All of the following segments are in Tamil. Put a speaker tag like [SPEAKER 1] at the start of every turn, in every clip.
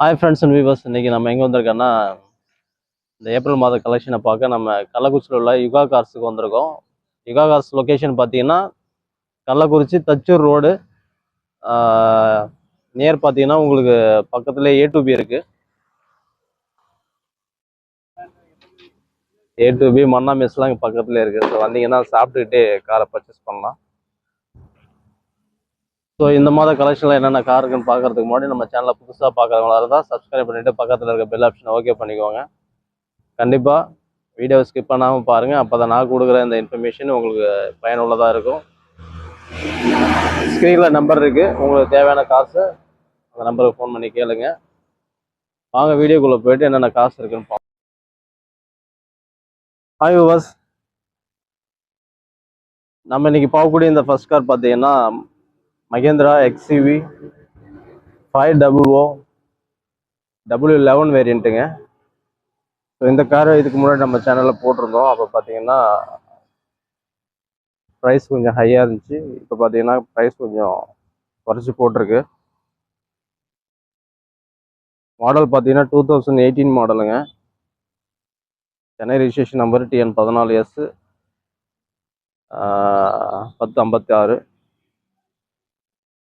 [SPEAKER 1] ஹாய் ஃப்ரெண்ட்ஸ் அண்ட் வியூவர்ஸ் இன்றைக்கி நம்ம எங்கே வந்திருக்கோன்னா இந்த ஏப்ரல் மாத கலெக்ஷனை பார்க்க நம்ம கள்ளக்குறிச்சியில் உள்ள யுகா கார்ஸுக்கு வந்திருக்கோம். யுகா கார்ஸ் லொக்கேஷன் பார்த்தீங்கன்னா கள்ளக்குறிச்சி தச்சூர் ரோடு நியர் பார்த்தீங்கன்னா உங்களுக்கு பக்கத்துலேயே ஏ டு பி இருக்குது ஏ டு பி மன்னா மெஸ்லாம் இங்கே பக்கத்துலேயே இருக்குது ஸோ வந்தீங்கன்னா சாப்பிட்டுக்கிட்டே காரை பர்ச்சேஸ் பண்ணலாம். ஸோ இந்த மாத கலெக்ஷனில் என்னென்ன கார் இருக்குன்னு பார்க்கறதுக்கு முன்னாடி நம்ம சேனலை புதுசாக பார்க்குறவங்களா இருந்தால் சப்ஸ்கிரைப் பண்ணிவிட்டு பக்கத்தில் இருக்க பெல் ஆப்ஷன் ஓகே பண்ணிக்கோங்க. கண்டிப்பாக வீடியோ ஸ்கிப் பண்ணாமல் பாருங்கள் அப்போ தான் நான் கொடுக்குற இந்த இன்ஃபர்மேஷன் உங்களுக்கு பயனுள்ளதாக இருக்கும். ஸ்க்ரீனில் நம்பர் இருக்குது உங்களுக்கு தேவையான காசு அந்த நம்பருக்கு ஃபோன் பண்ணி கேளுங்க. வாங்க வீடியோக்குள்ளே போயிட்டு என்னென்ன காசு இருக்குன்னு பார்ப்போம் ஹாய் விவாஸ் நம்ம இன்றைக்கி பார்க்கக்கூடிய இந்த ஃபர்ஸ்ட் கார் பார்த்தீங்கன்னா Mahindra XUV five double O W eleven வேரியண்ட்டுங்க so இந்த கார் இதுக்கு முன்னாடி நம்ம சேனலில் போட்டிருந்தோம். அப்போ பார்த்தீங்கன்னா ப்ரைஸ் கொஞ்சம் ஹையாக இருந்துச்சு. இப்போ பார்த்தீங்கன்னா ப்ரைஸ் கொஞ்சம் குறைச்சி போட்டிருக்கு. மாடல் பார்த்தீங்கன்னா டூ தௌசண்ட் எயிட்டீன் மாடலுங்க சென்னை ரிஜிஸ்ட்ரேஷன் நம்பர் டிஎன் பதினாலு எஸ் பத்து ஐம்பத்தி ஆறு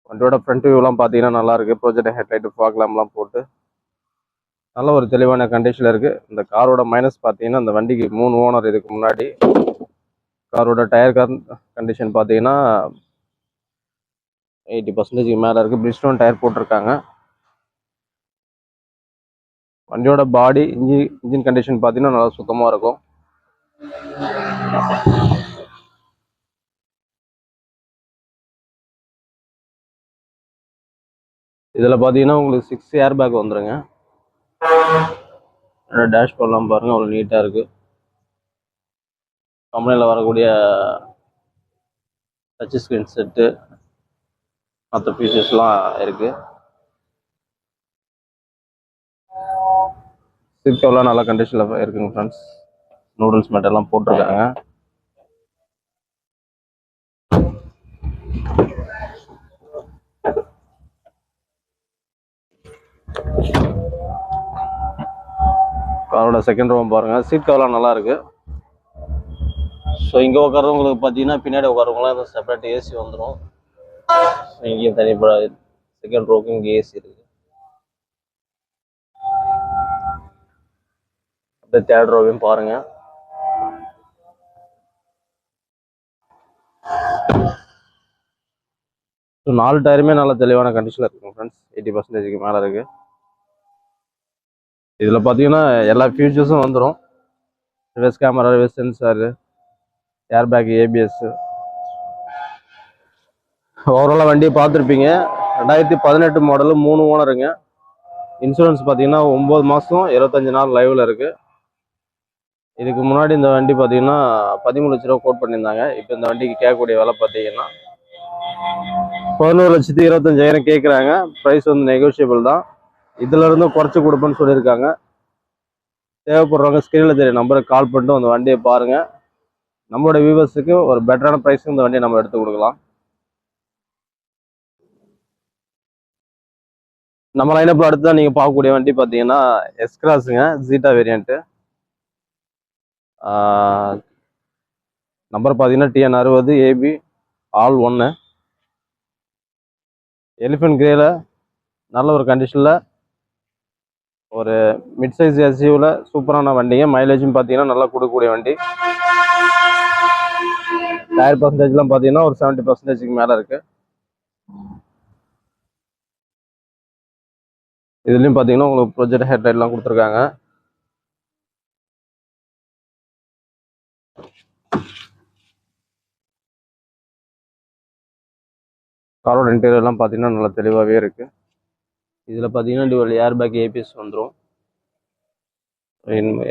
[SPEAKER 1] வண்டியோட ஃப்ரண்ட் வியூலாம் பார்த்தீங்கன்னா நல்லா இருக்கு. ப்ரொஜெக்ட் ஹெட்லைட்டு ஃபாக்லாம்லாம் போட்டு நல்ல ஒரு தெளிவான கண்டிஷனில் இருக்கு. இந்த காரோட மைனஸ் பார்த்தீங்கன்னா இந்த வண்டிக்கு மூணு ஓனர் இதுக்கு முன்னாடி காரோட டயர் கண்டிஷன் பார்த்தீங்கன்னா எயிட்டி பர்சன்டேஜ்க்கு மேலே இருக்குது பிரிஸ்டோன் டயர் போட்டிருக்காங்க. வண்டியோட பாடி இன்ஜின் இன்ஜின் கண்டிஷன் பார்த்தீங்கன்னா நல்லா சுத்தமாக இருக்கும். இதில் பார்த்தீங்கன்னா உங்களுக்கு சிக்ஸ் ஏர் பேக் வந்துருங்க டேஷ்போர்ட்லாம் பாருங்கள் அவ்வளோ நீட்டாக இருக்குது கம்பெனியில் வரக்கூடிய டச் ஸ்க்ரீன் செட்டு மற்ற ஃபீச்சர்ஸ்லாம் இருக்குது சிப்கெல்லாம் நல்ல கண்டிஷனில் இருக்குங்க ஃப்ரெண்ட்ஸ் நூடுல்ஸ் மெட்டெல்லாம் போட்டிருக்காங்க. காரோட செகண்ட் ரூம் பாருங்கள் சீட் கவர்லாம் நல்லா இருக்கு. ஸோ இங்கே உட்காரவங்களுக்கு பார்த்தீங்கன்னா பின்னாடி உட்காரவங்களாம் செப்பரேட் ஏசி வந்துடும் இங்கேயும் தனி செகண்ட் ரோவுக்கு இங்கே ஏசி இருக்கு. அப்படியே தேர்ட் ரோவையும் பாருங்க. ஸோ நாலு டயருமே நல்ல தெளிவான கண்டிஷனில் இருக்குங்க ஃப்ரெண்ட்ஸ் எயிட்டி பர்சன்டேஜுக்கு மேலே இருக்கு. இதில் பார்த்தீங்கன்னா எல்லா ஃபியூச்சர்ஸும் வந்துடும் reverse camera reverse sensor air bag ABS ஓவராலாக வண்டியை பார்த்துருப்பீங்க. ரெண்டாயிரத்தி பதினெட்டு மாடலு மூணு ஓனருங்க இன்சூரன்ஸ் பார்த்தீங்கன்னா ஒம்பது மாதம் இருபத்தஞ்சி நாள் லைவில் இருக்குது இதுக்கு முன்னாடி இந்த வண்டி பார்த்தீங்கன்னா பதிமூணு லட்ச ரூபா கோட் பண்ணியிருந்தாங்க. இப்போ இந்த வண்டிக்கு கேட்கக்கூடிய விலை பார்த்தீங்கன்னா பதினோரு லட்சத்தி இருபத்தஞ்சாயிரம் கேட்குறாங்க. ப்ரைஸ் வந்து நெகோஷியபிள் தான். இதுல இருந்தும் குறைச்சி கொடுப்பேன்னு சொல்லியிருக்காங்க. தேவைப்படுறவங்க ஸ்க்ரீனில் தெரிய நம்பருக்கு கால் பண்ணிட்டு அந்த வண்டியை பாருங்க. நம்மளோட வியூவர்ஸுக்கு ஒரு பெட்டரான ப்ரைஸுக்கு இந்த வண்டியை நம்ம எடுத்து கொடுக்கலாம். நம்ம லைனப்பில் அடுத்து தான் நீங்கள் பார்க்கக்கூடிய வண்டி பார்த்தீங்கன்னா எஸ்கிராஸுங்க ஜீட்டா வேரியண்ட்டு நம்பர் பார்த்தீங்கன்னா டிஎன் அறுபது ஏபி ஆல் ஒன்று எலிஃபென்ட் கிரேல நல்ல ஒரு கண்டிஷனில் ஒரு மிட் சைஸ் எஸ்யூவில் சூப்பரான வண்டிங்க. மைலேஜும் பார்த்தீங்கன்னா நல்லா கொடுக்கக்கூடிய வண்டி. டயர் பர்சன்டேஜ்லாம் பார்த்தீங்கன்னா ஒரு செவன்ட்டி பர்சன்டேஜுக்கு மேலே இருக்குது இதுலேயும் பார்த்தீங்கன்னா உங்களுக்கு ப்ரொஜெக்ட் ஹெட்லைட்லாம் கொடுத்துருக்காங்க. காரோட இன்டீரியர்லாம் பார்த்தீங்கன்னா நல்லா தெளிவாகவே இருக்கு. இதில் பார்த்தீங்கன்னா டிவல் ஏர் பேக் ஏபிஎஸ் வந்துடும்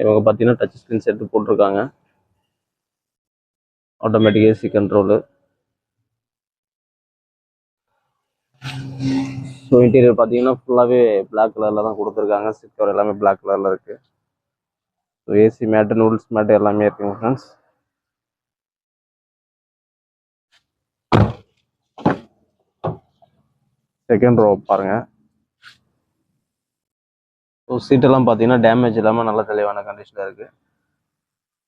[SPEAKER 1] இவங்க பார்த்தீங்கன்னா டச் ஸ்க்ரீன் செட்டு போட்டிருக்காங்க. Automatic AC control so interior பார்த்தீங்கன்னா ஃபுல்லாகவே பிளாக் கலரில் தான் கொடுத்துருக்காங்க. சிட் கவர் எல்லாமே பிளாக் கலரில் இருக்குது so AC mat noodles mat எல்லாமே இருக்குங்க ஃப்ரெண்ட்ஸ் செகண்ட் ரோ பாருங்கள் ஸோ சீட்டெல்லாம் பார்த்தீங்கன்னா டேமேஜ் இல்லாமல் நல்ல தெளிவான கண்டிஷனில் இருக்குது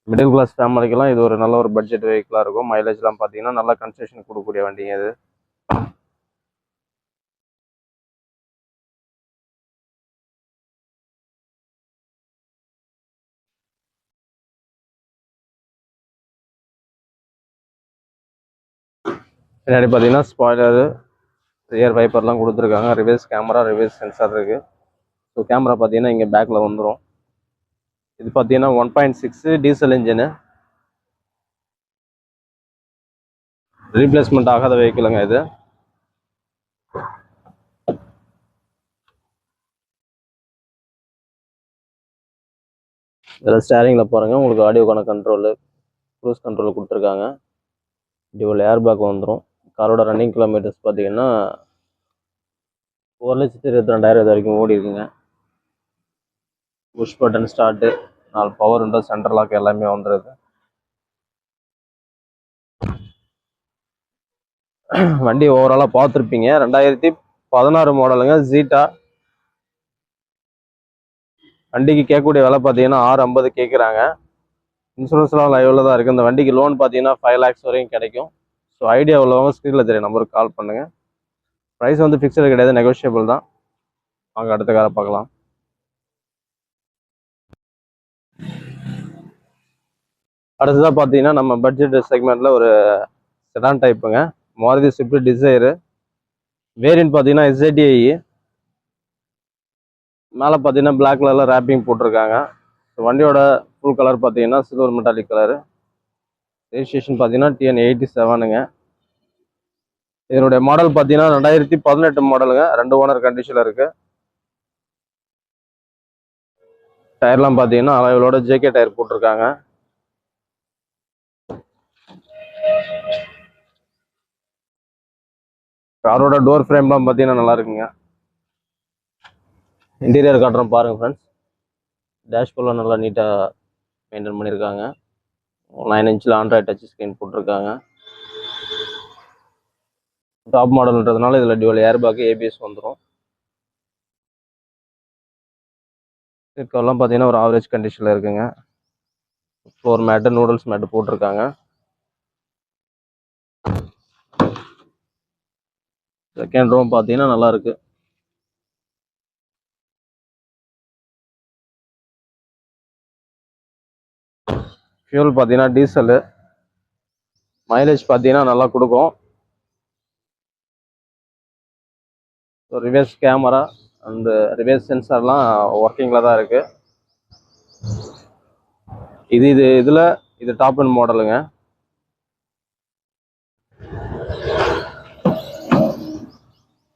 [SPEAKER 1] மிடில் கிளாஸ் ஃபேமிலிக்கெல்லாம் இது ஒரு நல்ல ஒரு பட்ஜெட் வெஹிக்கிளாக இருக்கும். மைலேஜ்லாம் பார்த்தீங்கன்னா நல்ல கன்செஷன் கொடுக்கக்கூடிய வண்டிங்க இது. பின்னாடி பார்த்தீங்கன்னா ஸ்பாய்லரு ரியர் வைப்பர்லாம் கொடுத்துருக்காங்க. ரிவர்ஸ் கேமரா ரிவர்ஸ் சென்சார் இருக்குது ஸோ கேமரா பார்த்தீங்கன்னா இங்கே பேக்கில் வந்துடும் இது பார்த்தீங்கன்னா one point six diesel engine replacement ஆகாத வெஹிக்கிளுங்க இது. இதில் ஸ்டேரிங்கில் பாருங்க உங்களுக்கு ஆடியோக்கான கண்ட்ரோலு க்ரூஸ் கண்ட்ரோல் கொடுத்துருக்காங்க. டியூவல் ஏர் பேக் வந்துடும் காரோட ரன்னிங் கிலோமீட்டர்ஸ் பார்த்தீங்கன்னா ஒரு லட்சத்தி இருபத்தி ரெண்டாயிரம் இது வரைக்கும் ஓடி இருக்குங்க புஷ் பட்டன் ஸ்டார்ட்டு நாலு பவர் விண்டோ சென்ட்ரல் லாக் எல்லாமே வந்துடுது வண்டி ஓவராலாக பார்த்துருப்பீங்க. ரெண்டாயிரத்தி பதினாறு மாடலுங்க ஜீட்டா வண்டிக்கு கேட்கக்கூடிய விலை பார்த்தீங்கன்னா ஆறு ஐம்பது கேட்குறாங்க. இன்சூரன்ஸ்லாம் லைவில் தான் இருக்குது இந்த வண்டிக்கு லோன் பார்த்தீங்கன்னா ஃபைவ் லேக்ஸ் வரையும் கிடைக்கும். ஸோ ஐடியா உள்ளவங்க ஸ்க்ரீனில் தெரிய நம்பருக்கு கால் பண்ணுங்கள் ப்ரைஸ் வந்து ஃபிக்ஸடு கிடையாது. நெகோஷியபிள் தான். வாங்க அடுத்த காரை பார்க்கலாம். அடுத்ததாக பார்த்தீங்கன்னா நம்ம பட்ஜெட் செக்மெண்ட்டில் ஒரு செடான் டைப்புங்க மாருதி ஸ்விஃப்ட் டிசைரு வேரியன்ட் பார்த்தீங்கன்னா எஸ்ஐடிஐ மேலே பார்த்தீங்கன்னா பிளாக் கலரில் ரேப்பிங் போட்டிருக்காங்க. வண்டியோட ஃபுல் கலர் பார்த்தீங்கன்னா சில்வர் மெட்டாலிக் கலரு ரெஜிஸ்ட்ரேஷன் பார்த்தீங்கன்னா டிஎன் எயிட்டி செவனுங்க இதனுடைய மாடல் பார்த்தீங்கன்னா ரெண்டாயிரத்தி பதினெட்டு மாடலுங்க ரெண்டு ஓனர் கண்டிஷனில் இருக்குது டயர்லாம் பார்த்தீங்கன்னா அளவிலோட ஜேகே டயர் போட்டிருக்காங்க. காரோட டோர் ஃப்ரேம்லாம் பார்த்தீங்கன்னா நல்லா இருக்குங்க. இன்டீரியர் காட்டுறோம் பாருங்க ஃப்ரெண்ட்ஸ் டேஷ்போர்டில் நல்லா நீட்டாக மெயின்டைன் பண்ணியிருக்காங்க நைன் இன்ச்சில் ஆண்ட்ராய்ட் டச் ஸ்க்ரீன் போட்டிருக்காங்க. டாப் மாடல்ன்றதுனால இதில் டிவல் ஏர் பேக் ஏபிஎஸ் வந்துடும் சீட்கவர்லாம் பார்த்தீங்கன்னா ஒரு ஆவரேஜ் கண்டிஷனில் இருக்குங்க. ஃப்ளோர் மேட்டு நூடுல்ஸ் மேட்டு போட்டிருக்காங்க. செகண்ட் ரூம் பார்த்தீங்கன்னா நல்லா இருக்கு ஃபியூல் பார்த்தீங்கன்னா டீசலு மைலேஜ் பார்த்தீங்கன்னா நல்லா கொடுக்கும். ரிவர்ஸ் கேமரா அண்டு ரிவர்ஸ் சென்சார்லாம் ஒர்க்கிங்கில் தான் இருக்குது இது இது இதில் இது டாப் அண்ட் மாடலுங்க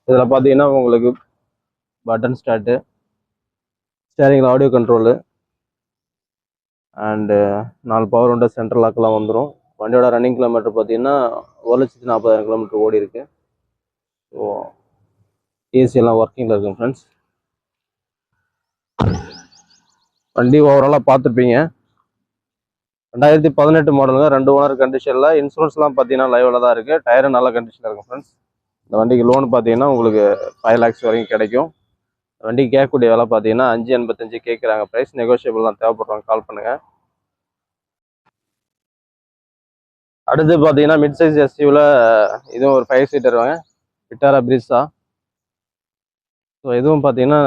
[SPEAKER 1] இதில் பார்த்தீங்கன்னா உங்களுக்கு பட்டன் ஸ்டார்ட்டு ஸ்டேரிங்கில் ஆடியோ கண்ட்ரோலு அண்டு நாலு பவர் உண்டா சென்ட்ரல் லாக்கெல்லாம் வந்துடும் வண்டியோட ரன்னிங் கிலோமீட்டர் பார்த்தீங்கன்னா ஒரு லட்சத்தி நாற்பதாயிரம் கிலோமீட்டர் ஓடி இருக்கு. ஸோ ஏசி எல்லாம் ஒர்க்கிங்கில் இருக்குங்க ஃப்ரெண்ட்ஸ் வண்டி ஓவராலாக பார்த்துருப்பீங்க. ரெண்டாயிரத்தி பதினெட்டு மாடலுங்க ரெண்டு ஓனர் கண்டிஷனில் இன்சூரன்ஸ்லாம் பார்த்தீங்கன்னா லைவில் தான் இருக்குது டயரும் நல்ல கண்டிஷனில் இருக்கும் ஃப்ரெண்ட்ஸ் இந்த வண்டிக்கு லோன் பார்த்தீங்கன்னா உங்களுக்கு ஃபைவ் லேக்ஸ் வரைக்கும் கிடைக்கும். வண்டிக்கு கேட்கக்கூடிய விலை பார்த்தீங்கன்னா அஞ்சு எண்பத்தஞ்சு கேட்குறாங்க. ப்ரைஸ் நெகோஷியபிள் தான். தேவைப்படுறவங்க கால் பண்ணுங்கள் அடுத்து பார்த்தீங்கன்னா மிட் சைஸ் எஸ்யூவில் இதுவும் ஒரு ஃபைவ் சீட்டர் வாங்க. விட்டாரா பிரிஸா ஸோ இதுவும் பார்த்தீங்கன்னா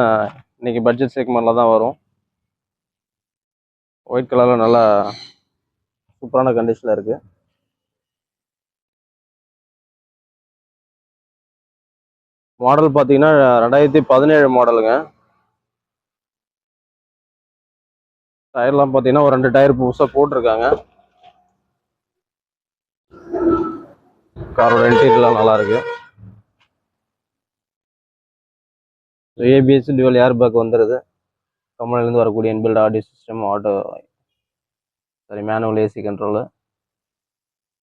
[SPEAKER 1] இன்னைக்கு பட்ஜெட் செக்மெண்ட்டில் தான் வரும். ஒயிட் கலரில் நல்லா சூப்பரான கண்டிஷனில் இருக்குது மாடல் பார்த்தீங்கன்னா ரெண்டாயிரத்தி பதினேழு மாடலுங்க. டயர்லாம் பார்த்தீங்கன்னா ஒரு ரெண்டு டயர் புதுசாக போட்டிருக்காங்க. காரோட இன்டீரியர்லாம் நல்லா இருக்கு ஏபிஎஸ் டியூவல் ஏர் பேக் வந்துடுது கம்பெனிலேருந்து வரக்கூடிய inbuilt audio system auto sorry manual AC control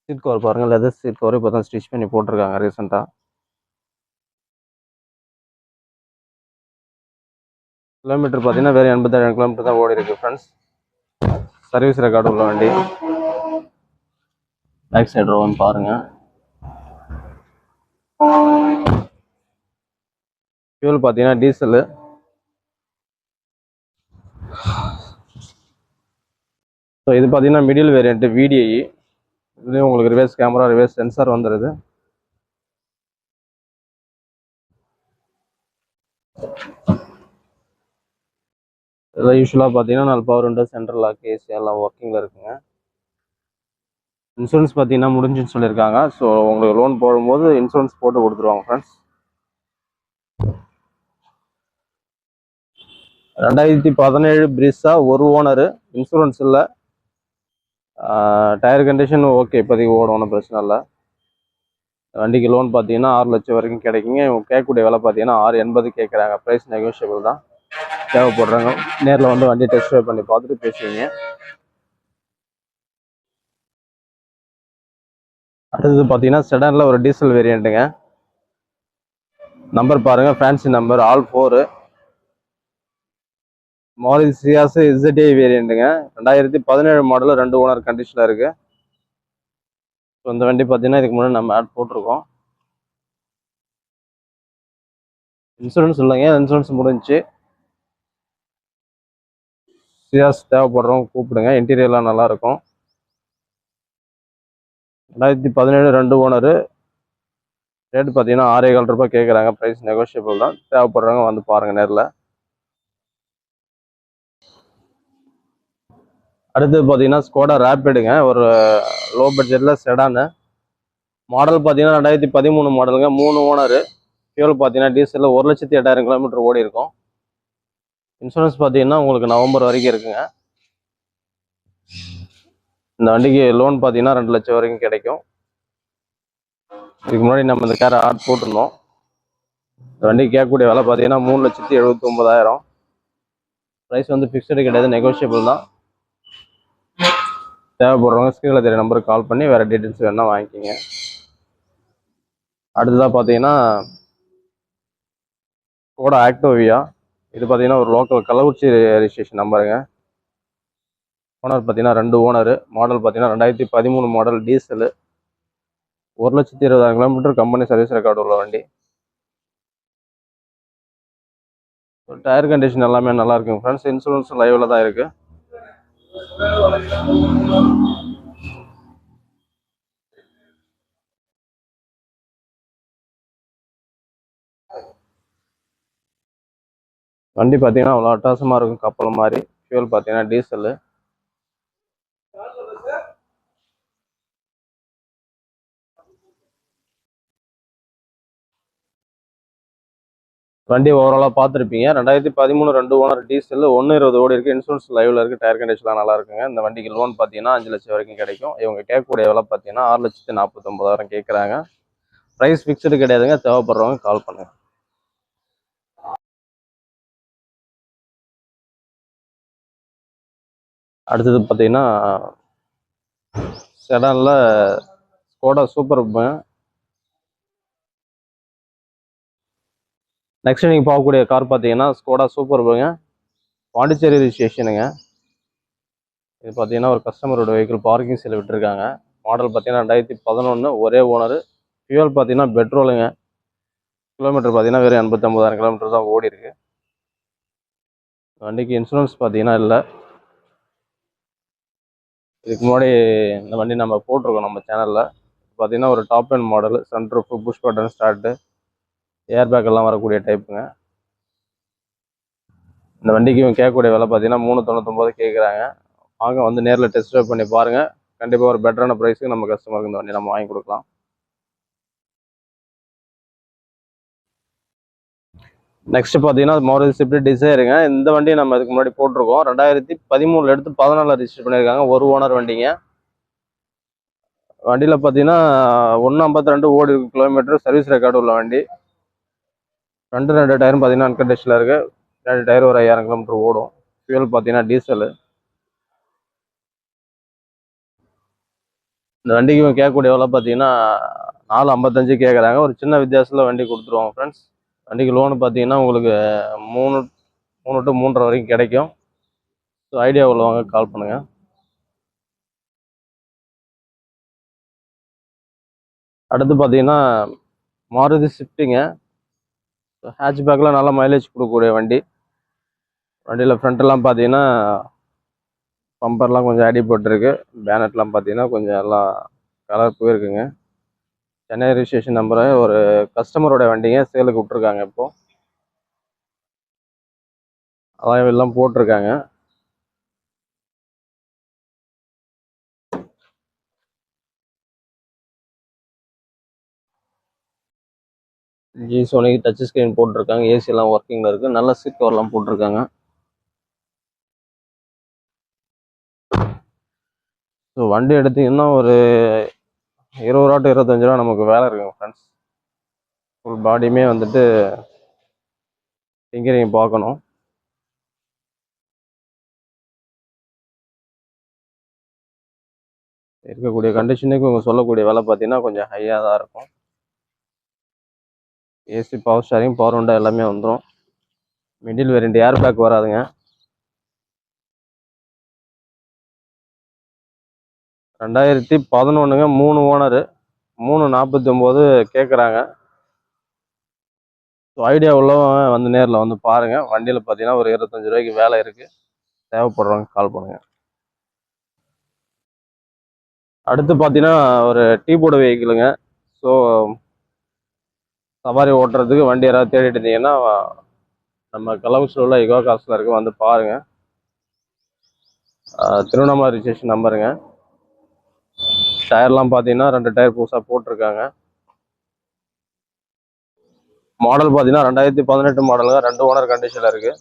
[SPEAKER 1] seat cover பாருங்கள் லெதர் சீட் கவர் இப்போ தான் ஸ்டிச் பண்ணி போட்டிருக்காங்க ரீசெண்டாக கிலோமீட்டர் பார்த்தீங்கன்னா வெறும் எண்பத்தேழு கிலோமீட்டர் தான் ஓடி இருக்குது ஃப்ரெண்ட்ஸ் சர்வீஸ் ரெக்கார்டு உள்ள வண்டி. பேக் சைடு ரோன்னு பாருங்கள் ஃபியூல் பார்த்தீங்கன்னா டீசலு ஸோ இது பார்த்தீங்கன்னா மிடில் வேரியண்ட்டு விடிஐ இதுலேயும் உங்களுக்கு ரிவேஸ் கேமரா ரிவேஸ் சென்சார் வந்துடுது இதெல்லாம் யூஸ்வலாக பார்த்தீங்கன்னா நாலு power window central lock AC எல்லாம் ஒர்க்கிங்கில் இருக்குங்க. இன்சூரன்ஸ் பார்த்தீங்கன்னா முடிஞ்சுன்னு சொல்லியிருக்காங்க. ஸோ உங்களுக்கு லோன் போடும்போது இன்சூரன்ஸ் போட்டு கொடுத்துருவாங்க ஃப்ரெண்ட்ஸ் ரெண்டாயிரத்தி பதினேழு பிரிஸா ஒரு ஓனரு இன்சூரன்ஸ் இல்லை. டயர் கண்டிஷன் ஓகே இப்போதைக்கு ஓடும் ஒன்றும் பிரச்சனை இல்லை. வண்டிக்கு லோன் பார்த்தீங்கன்னா ஆறு லட்சம் வரைக்கும் கிடைக்குங்க. இவங்க கேட்கக்கூடிய விலை பார்த்தீங்கன்னா ஆறு எண்பது கேட்குறாங்க. ப்ரைஸ் நெகோஷியபிள் தான். தேவைப்படுறாங்க. நேரில் வந்து வண்டி டெஸ்ட் ட்ரைவ் பண்ணி பார்த்துட்டு பேசுவீங்க. அடுத்தது பார்த்தீங்கன்னா செடனில் ஒரு டீசல் வேரியண்ட்டுங்க நம்பர் பாருங்கள் fancy number all four Maruti Ciaz ZA வேரியண்ட்டுங்க ரெண்டாயிரத்தி பதினேழு மாடலில் ரெண்டு ஓனர் கண்டிஷனில் இருக்கு. ஸோ இந்த வண்டி பார்த்தீங்கன்னா இதுக்கு முன்னாடி நம்ம ஆட் போட்டிருக்கோம். இன்சூரன்ஸ் இல்லைங்க இன்சூரன்ஸ் முடிஞ்சுச்சு. சியாஸ் தேவைப்படுறவங்க கூப்பிடுங்க. இன்டீரியர்லாம் நல்லா இருக்கும் ரெண்டாயிரத்தி பதினேழு ரெண்டு ஓனரு ரேட் பார்த்தீங்கன்னா ஆறே கால் ரூபாய் கேட்குறாங்க. ப்ரைஸ் நெகோஷியபிள் தான். தேவைப்படுறவங்க வந்து பாருங்கள் நேரில். அடுத்து பார்த்தீங்கன்னா ஸ்கோடா ரேப்பிடுங்க ஒரு லோ பட்ஜெட்டில் செடானு மாடல் பார்த்தீங்கன்னா ரெண்டாயிரத்தி பதிமூணு மாடலுங்க மூணு ஓனரு ஃபியூல் பார்த்தீங்கன்னா டீசலில் ஒரு லட்சத்தி எட்டாயிரம் கிலோமீட்டர் ஓடி இருக்கும் இன்சூரன்ஸ் பார்த்தீங்கன்னா உங்களுக்கு நவம்பர் வரைக்கும் இருக்குங்க. இந்த வண்டிக்கு லோன் பார்த்தீங்கன்னா ரெண்டு லட்சம் வரைக்கும் கிடைக்கும். இதுக்கு முன்னாடி நம்ம இந்த கேரை ஆட் போட்டிருந்தோம். இந்த வண்டிக்கு கேட்கக்கூடிய விலை பார்த்தீங்கன்னா மூணு லட்சத்தி எழுபத்தி ஒன்பதாயிரம் ப்ரைஸ் வந்து ஃபிக்ஸ்டு கிடையாது நெகோஷியபிள் தான். தேவைப்படுறவங்க ஸ்க்ரீனில் தெரிய நம்பருக்கு கால் பண்ணி வேறு டீட்டெயில்ஸ் வேணால் வாங்கிக்கிங்க. அடுத்ததாக பார்த்தீங்கன்னா கூட ஆக்டோவியா இது பார்த்தீங்கன்னா ஒரு லோக்கல் கள்ளக்குறிச்சி ரெஜிஸ்ட்ரேஷன் நம்பருங்க ஓனர் பார்த்தீங்கன்னா ரெண்டு ஓனரு மாடல் பார்த்தீங்கன்னா ரெண்டாயிரத்தி பதிமூணு மாடல் டீசலு ஒரு லட்சத்தி இருபதாயிரம் கிலோமீட்டர் கம்பெனி சர்வீஸ் ரெக்கார்டு உள்ள வண்டி. டயர் கண்டிஷன் எல்லாமே நல்லா இருக்குங்க ஃப்ரெண்ட்ஸ் இன்சூரன்ஸ் லைவில் தான் இருக்குது வண்டி பார்த்தீங்கன்னா அவ்வளோ அட்டாசமாக இருக்கும் கப்பல் மாதிரி. ஃபியூல் பார்த்தீங்கன்னா டீசலு வண்டி ஓவராலாக பார்த்துருப்பீங்க ரெண்டாயிரத்தி பதிமூணு ரெண்டு ஓனர் டீசல் ஒன்று இருபது ஓடி இருக்குது இன்சூரன்ஸ் லைவில் இருக்குது டயர் கண்டிஷன்லாம் நல்லா இருக்குங்க. இந்த வண்டிக்கு லோன் பார்த்தீங்கன்னா அஞ்சு லட்சம் வரைக்கும் கிடைக்கும். இவங்க கேட்கக்கூடிய விலை பார்த்தீங்கன்னா ஆறு லட்சத்தி நாற்பத்தொம்பதாயிரம் கேட்குறாங்க ப்ரைஸ் ஃபிக்ஸ்டு கிடையாதுங்க. தேவைப்படுறவங்க கால் பண்ணுங்கள் அடுத்தது பார்த்தீங்கன்னா செடானில் ஸ்கோடா சூப்பர் நெக்ஸ்ட் நீங்கள் பார்க்கக்கூடிய கார் பார்த்தீங்கன்னா ஸ்கோடா சூப்பர் பாண்டிச்சேரி ரிஜிஸ்ட்ரேஷனுங்க இது பார்த்தீங்கன்னா ஒரு கஸ்டமரோட வெஹிக்கிள் பார்க்கிங் செல் விட்டுருக்காங்க. மாடல் பார்த்தீங்கன்னா ரெண்டாயிரத்தி பதினொன்று ஒரே ஓனர் ஃபியூவல் பார்த்தீங்கன்னா பெட்ரோலுங்க கிலோமீட்டர் பார்த்தீங்கன்னா வெறும் எண்பத்தொம்பதாயிரம் கிலோமீட்டர் தான் ஓடி இருக்கு வண்டிக்கு இன்சூரன்ஸ் பார்த்தீங்கன்னா இல்லை. இதுக்கு முன்னாடி இந்த வண்டி நம்ம போட்டிருக்கோம் நம்ம சேனலில் பார்த்தீங்கன்னா ஒரு top end model sunroof push button start air bag எல்லாம் வரக்கூடிய டைப்புங்க இந்த வண்டிக்கு கேட்கக்கூடிய விலை பார்த்தீங்கன்னா மூணு தொண்ணூத்தொம்பது கேட்குறாங்க. வாங்க வந்து நேரில் டெஸ்ட் ட்ரைவ் பண்ணி பாருங்கள் கண்டிப்பாக ஒரு பெட்டரான ப்ரைஸுக்கு நம்ம கஸ்டமருக்கு இந்த வண்டி நம்ம வாங்கி கொடுக்கலாம். நெக்ஸ்ட் பார்த்தீங்கன்னா மாருதி ஸ்விஃப்ட் டிசைருங்க இந்த வண்டியை நம்ம இதுக்கு முன்னாடி போட்டிருக்கோம். ரெண்டாயிரத்தி பதிமூணுல எடுத்து பதினாலில் ரிஜிஸ்டர் பண்ணியிருக்காங்க. ஒரு ஓனர் வண்டிங்க. வண்டியில் பார்த்தீங்கன்னா ஒன்று ஐம்பத்தி ரெண்டு ஓடி கிலோமீட்டர் சர்வீஸ் ரெக்கார்டு உள்ள வண்டி. ரெண்டு ரெண்டு டயரும் பார்த்தீங்கன்னா அன்கண்டிஷனில் இருக்கு. ரெண்டு டயர் ஒரு ஐயாயிரம் கிலோமீட்டர் ஓடும். ஃபியூல் பார்த்தீங்கன்னா டீசலு இந்த வண்டிக்கு கேட்கக்கூடிய விலை பார்த்தீங்கன்னா நாலு ஐம்பத்தஞ்சு கேட்குறாங்க. ஒரு சின்ன வித்தியாசத்தில் வண்டி கொடுத்துருவாங்க ஃப்ரெண்ட்ஸ் வண்டிக்கு லோனு பார்த்தீங்கன்னா உங்களுக்கு மூணு மூணு டு மூன்றரை வரைக்கும் கிடைக்கும். ஸோ ஐடியா உள்ளவங்க கால் பண்ணுங்கள் அடுத்து பார்த்தீங்கன்னா மாருதி ஸ்விஃப்ட்டுங்க ஹேட்ச் பேக்கெலாம் நல்லா மைலேஜ் கொடுக்கக்கூடிய வண்டி. வண்டியில் ஃப்ரண்ட்டெல்லாம் பார்த்தீங்கன்னா பம்பர்லாம் கொஞ்சம் அடிபட்டிருக்கு. பேனட்லாம் பார்த்தீங்கன்னா கொஞ்சம் எல்லாம் கலர் போயிருக்குங்க. சென்னை ரிஜிஸ்ட்ரேஷன் நம்பரை ஒரு கஸ்டமரோட வண்டிங்க சேலுக்கு விட்ருக்காங்க இப்போ. அதான் எல்லாம் போட்டிருக்காங்க. ஜி சோனிக்கு டச் ஸ்க்ரீன் போட்டிருக்காங்க. ஏசி எல்லாம் ஒர்க்கிங்ல இருக்கு. நல்ல சீட் கவர்லாம் போட்டிருக்காங்க. ஸோ வண்டி எடுத்தீங்கன்னா ஒரு இருபது ரூபா டு இருபத்தஞ்சு ரூபா நமக்கு வேலை இருக்குங்க ஃப்ரெண்ட்ஸ் ஃபுல் பாடியுமே வந்துட்டு டிங்கரிங் பார்க்கணும். இருக்கக்கூடிய கண்டிஷனுக்கு இவங்க சொல்லக்கூடிய விலை பார்த்தீங்கன்னா கொஞ்சம் ஹையாக தான் இருக்கும். ஏசி பவர் ஸ்டாரிங் பவர் உண்டா எல்லாமே வந்துடும் மிடில் வேரியண்ட் ஏர் பேக் வராதுங்க. ரெண்டாயிரத்தி பதினொன்றுங்க மூணு ஓனரு. மூணு நாற்பத்தி ஒம்பது கேட்குறாங்க ஸோ ஐடியா உள்ளவங்க வந்து நேரில் வந்து பாருங்கள் வண்டியில் பார்த்தீங்கன்னா ஒரு இருபத்தஞ்சி ரூபாய்க்கு வேலை இருக்குது தேவைப்படுறவங்க கால் பண்ணுங்கள் அடுத்து பார்த்தீங்கன்னா ஒரு டீ போட வெஹிக்கிளுங்க ஸோ சவாரி ஓட்டுறதுக்கு வண்டி யாராவது தேடிட்டு இருந்தீங்கன்னா நம்ம கள்ளக்குறிச்சியில் உள்ள இகோ காசில் இருக்க. வந்து பாருங்க. திருவண்ணாமலை ரிஜிஸ்ட்ரேஷன் நம்பருங்க டயர்லாம் பார்த்தீங்கன்னா ரெண்டு டயர் புதுசாக போட்டிருக்காங்க. மாடல் பார்த்தீங்கன்னா ரெண்டாயிரத்தி பதினெட்டு மாடலுங்க ரெண்டு ஓனர் கண்டிஷனில் இருக்கு.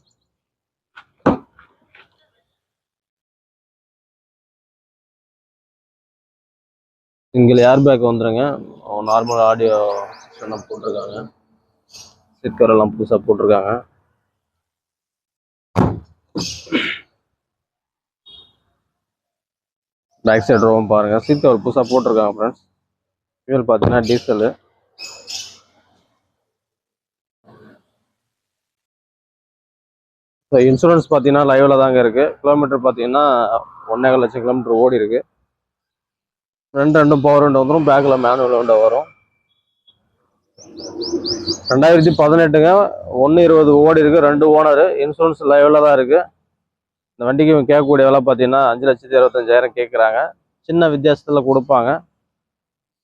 [SPEAKER 1] சிங்கிள் ஏர் பேக் வந்துருங்க. நார்மல் ஆடியோ போட்டிருக்காங்க. ஸ்டிக்கர் எல்லாம் புதுசாக போட்டிருக்காங்க. பேக் சைடு ரோவும் பாருங்க. சீட் கவர் புதுசாக போட்டிருக்காங்க ஃப்ரெண்ட்ஸ் ஃபியூல் பார்த்தீங்கன்னா டீசலு ஸோ இன்சூரன்ஸ் பார்த்தீங்கன்னா லைவில் தாங்க இருக்கு. கிலோமீட்டர் பார்த்தீங்கன்னா ஒன்றே லட்சம் கிலோமீட்டர் ஓடி இருக்கு. ரெண்டு ரெண்டும் பவர் விண்டோ வந்துடும் பேக்கில் மேனுவல் விண்டோ வரும். ரெண்டாயிரத்தி பதினெட்டுங்க ஒன்று இருபது ஓடி இருக்குது ரெண்டு ஓனர் இன்சூரன்ஸ் லைவில் தான் இருக்கு. இந்த வண்டிக்கு இவங்க கேட்கக்கூடிய விலை பார்த்தீங்கன்னா அஞ்சு லட்சத்தி இருபத்தஞ்சாயிரம் கேட்குறாங்க. சின்ன வித்தியாசத்தில் கொடுப்பாங்க.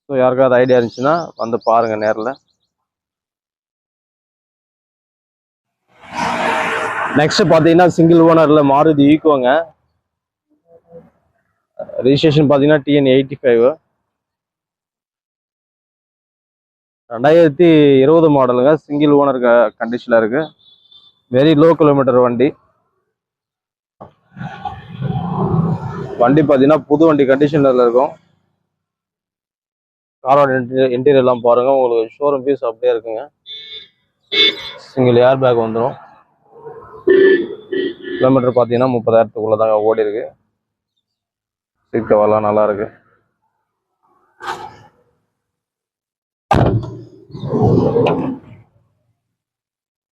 [SPEAKER 1] ஸோ யாருக்காவது ஐடியா இருந்துச்சுன்னா வந்து பாருங்க நேரில். நெக்ஸ்ட் பார்த்தீங்கன்னா சிங்கிள் ஓனரில் மாருதி ஈக்குவங்க ரிஜிஸ்ட்ரேஷன் பார்த்தீங்கன்னா டிஎன் எயிட்டி ஃபைவ் ரெண்டாயிரத்தி இருபது மாடலுங்க சிங்கிள் ஓனர் கண்டிஷனில் இருக்கு. வெரி லோ கிலோமீட்டர் வண்டி. வண்டி பார்த்தீங்கன்னா புது வண்டி கண்டிஷனில் இருக்கும். காரோட இன்டீரியர் இன்டீரியர்லாம் பாருங்க. உங்களுக்கு ஷோரூம் பீஸ் அப்படியே இருக்குங்க. சிங்கிள் ஏர் பேக் வந்துடும் கிலோமீட்டர் பார்த்தீங்கன்னா முப்பதாயிரத்துக்குள்ள தாங்க ஓடி இருக்கு சீட் கவர்லாம் நல்லா இருக்கு.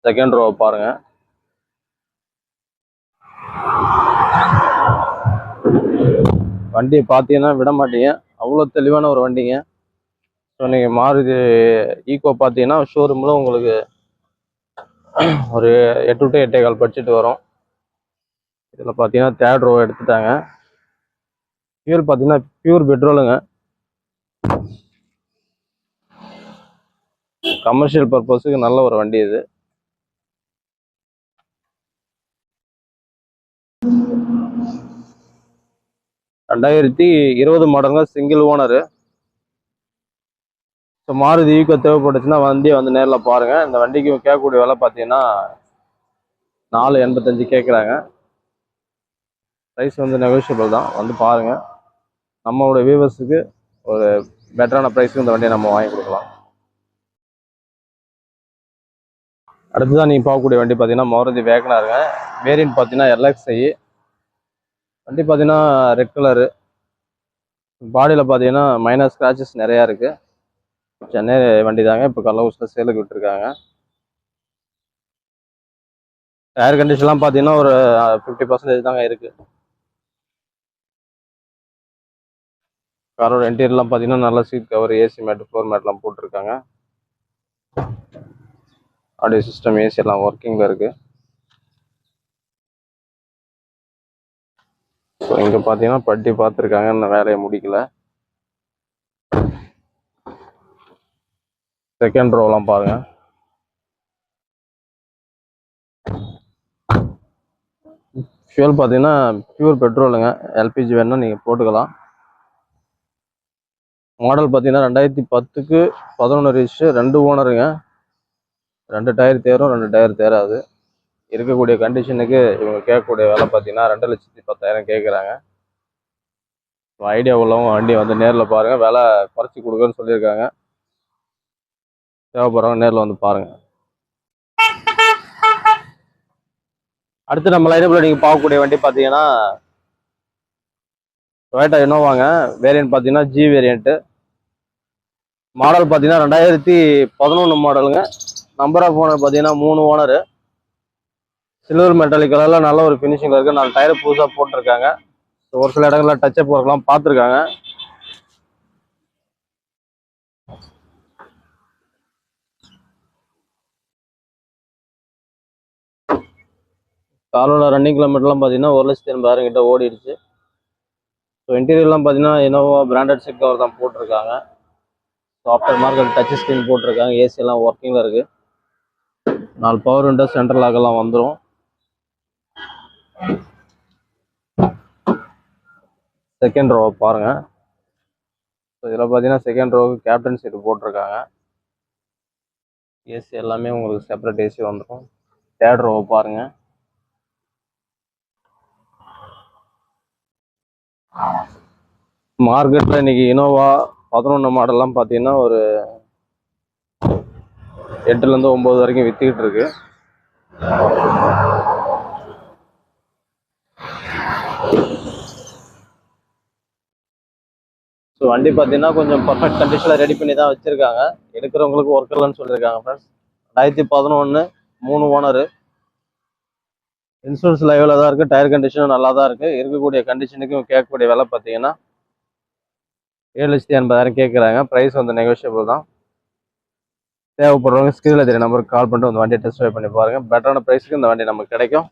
[SPEAKER 1] செகண்ட் ரோ பாருங்க. வண்டியை பார்த்தீங்கன்னா விட மாட்டீங்க. அவ்வளோ தெளிவான ஒரு வண்டிங்க. ஸோ நீங்கள் மாருதி ஈக்கோ பார்த்தீங்கன்னா ஷோரூமில் உங்களுக்கு ஒரு எட்டு டு எட்டே கால் பட்ஜெட் வரும். இதில் பார்த்தீங்கன்னா தேர்ட் ரோ எடுத்துட்டாங்க. ஃபியூல் பார்த்தீங்கன்னா பியூர் பெட்ரோலுங்க கமர்ஷியல் பர்பஸுக்கு நல்ல ஒரு வண்டி இது. ரெண்டாயிரத்தி இருபது மாடலுங்க single owner so Maruti Eeco தேவைப்பட்டுச்சுன்னா வண்டியை வந்து நேரில் பாருங்க. இந்த வண்டிக்கு கேட்கக்கூடிய விலை பார்த்தீங்கன்னா நாலு எண்பத்தஞ்சு கேட்குறாங்க. ப்ரைஸ் வந்து நெகோஷியபிள் தான். வந்து பாருங்க. நம்மளோட வியூவர்ஸுக்கு ஒரு பெட்டரான ப்ரைஸுக்கு இந்த வண்டியை நம்ம வாங்கி கொடுக்கலாம். அடுத்ததான் நீங்கள் பார்க்கக்கூடிய வண்டி பார்த்தீங்கன்னா மாருதி வேகனாருங்க வேரியன்ட் பார்த்தீங்கன்னா எல்எக்ஸ்ஐ வண்டி பார்த்தீங்கன்னா ரெட் கலரு பாடியில் பார்த்தீங்கன்னா மைனர் ஸ்க்ராச்சஸ் நிறையா இருக்குது சென்னை வண்டி தாங்க இப்போ கள்ளவுஸில் சேலுக்கு விட்டுருக்காங்க. ஏர் கண்டிஷன்லாம் பார்த்தீங்கன்னா ஒரு ஃபிஃப்டி பர்சன்டேஜ் தாங்க இருக்கு. காரோட இன்டீரியர்லாம் பார்த்தீங்கன்னா நல்ல seat cover AC mat floor மேட்லாம் போட்டிருக்காங்க. ஆடியோ சிஸ்டம் ஏசி எல்லாம் ஒர்க்கிங்கில் இருக்கு. ஸோ இங்கே பார்த்தீங்கன்னா பட்டி பார்த்துருக்காங்க இன்னும் வேலையை முடிக்கல. செகண்ட் ரோலாம் பாருங்க. ஃபியூல் பார்த்தீங்கன்னா பியூர் பெட்ரோலுங்க எல்பிஜி வேணுன்னா நீங்கள் போட்டுக்கலாம். மாடல் பார்த்தீங்கன்னா ரெண்டாயிரத்தி பத்துக்கு பதினொன்று ரிச்சு ரெண்டு ஓனருங்க ரெண்டு டயர் தேரும் ரெண்டு டயர் தேராது. இருக்கக்கூடிய கண்டிஷனுக்கு இவங்க கேட்கக்கூடிய வேலை பார்த்தீங்கன்னா ரெண்டு லட்சத்தி பத்தாயிரம் கேட்குறாங்க. ஐடியா உள்ளவங்க வண்டி வந்து நேரில் பாருங்கள் விலை குறைச்சி கொடுக்குன்னு சொல்லியிருக்காங்க. தேவைப்படுறவங்க நேரில் வந்து பாருங்கள் அடுத்து நம்ம லைனப்பில் நீங்கள் பார்க்கக்கூடிய வண்டி பார்த்தீங்கன்னா டொயேட்டா இனோவாங்க வேரியன்ட் பார்த்தீங்கன்னா ஜி வேரியண்ட்டு மாடல் பார்த்தீங்கன்னா ரெண்டாயிரத்தி பதினொன்று மாடலுங்க நம்பர் ஆஃப் ஓனர் பார்த்தீங்கன்னா மூணு ஓனரு சில்வர் மெட்டாலிக் கலரில் நல்ல ஒரு ஃபினிஷிங்கில் இருக்குது நாலு டயர் புதுசாக போட்டிருக்காங்க. ஒரு சில இடங்களில் டச்சப் ஒர்க்லாம் பார்த்துருக்காங்க. காரோட ரன்னிங் கிலோமீட்டர்லாம் பார்த்தீங்கன்னா ஒரு லட்சத்தி எண்பதாயிரம் கிட்ட ஓடிடுச்சு. ஸோ இன்டீரியர்லாம் பார்த்தீங்கன்னா இனோவா பிராண்டட் செட் கவர் தான் போட்டிருக்காங்க. So after market touch screen போட்டிருக்காங்க. ஏசியெல்லாம் ஒர்க்கிங்கில் இருக்குது நாலு பவர் விண்டோ சென்ட்ரல் லாக்கெல்லாம் வந்துடும் செகண்ட் ரோ பாருங்க. ஸோ இதில் பார்த்தீங்கன்னா செகண்ட் ரோவுக்கு கேப்டன் சீட்டு போட்டிருக்காங்க. ஏசி எல்லாமே உங்களுக்கு செப்பரேட் ஏசி வந்துடும் தேர்ட் ரோவை பாருங்க. மார்க்கெட்டில் இன்னைக்கு இனோவா பதினொன்று மாடல்லாம் பார்த்தீங்கன்னா ஒரு எட்டுலேருந்து ஒம்பது வரைக்கும் விற்றுக்கிட்டு இருக்கு. ஸோ வண்டி பார்த்தீங்கன்னா கொஞ்சம் பர்ஃபெக்ட் கண்டிஷனில் ரெடி பண்ணி தான் வச்சுருக்காங்க. எடுக்கிறவங்களுக்கு ஒர்க் இல்லைன்னு சொல்லியிருக்காங்க ஃப்ரெண்ட்ஸ் ரெண்டாயிரத்தி பதினொன்று மூணு ஓனரு. இன்சூரன்ஸ் லைவில் தான் இருக்குது டயர் கண்டிஷனும் நல்லா தான் இருக்குது இருக்கக்கூடிய கண்டிஷனுக்கும் கேட்கக்கூடிய விலை பார்த்தீங்கன்னா ஏழு லட்சத்தி எண்பதாயிரம் கேட்குறாங்க ப்ரைஸ் வந்து நெகோஷியபிள் தான். தேவைப்படுறவங்க ஸ்கிரீனில் தெரிய நம்பருக்கு கால் பண்ணிட்டு வந்து வண்டியை டெஸ்ட் ட்ரை பண்ணி பாருங்கள் பெட்டரான ப்ரைஸுக்கு இந்த வண்டி நமக்கு கிடைக்கும்.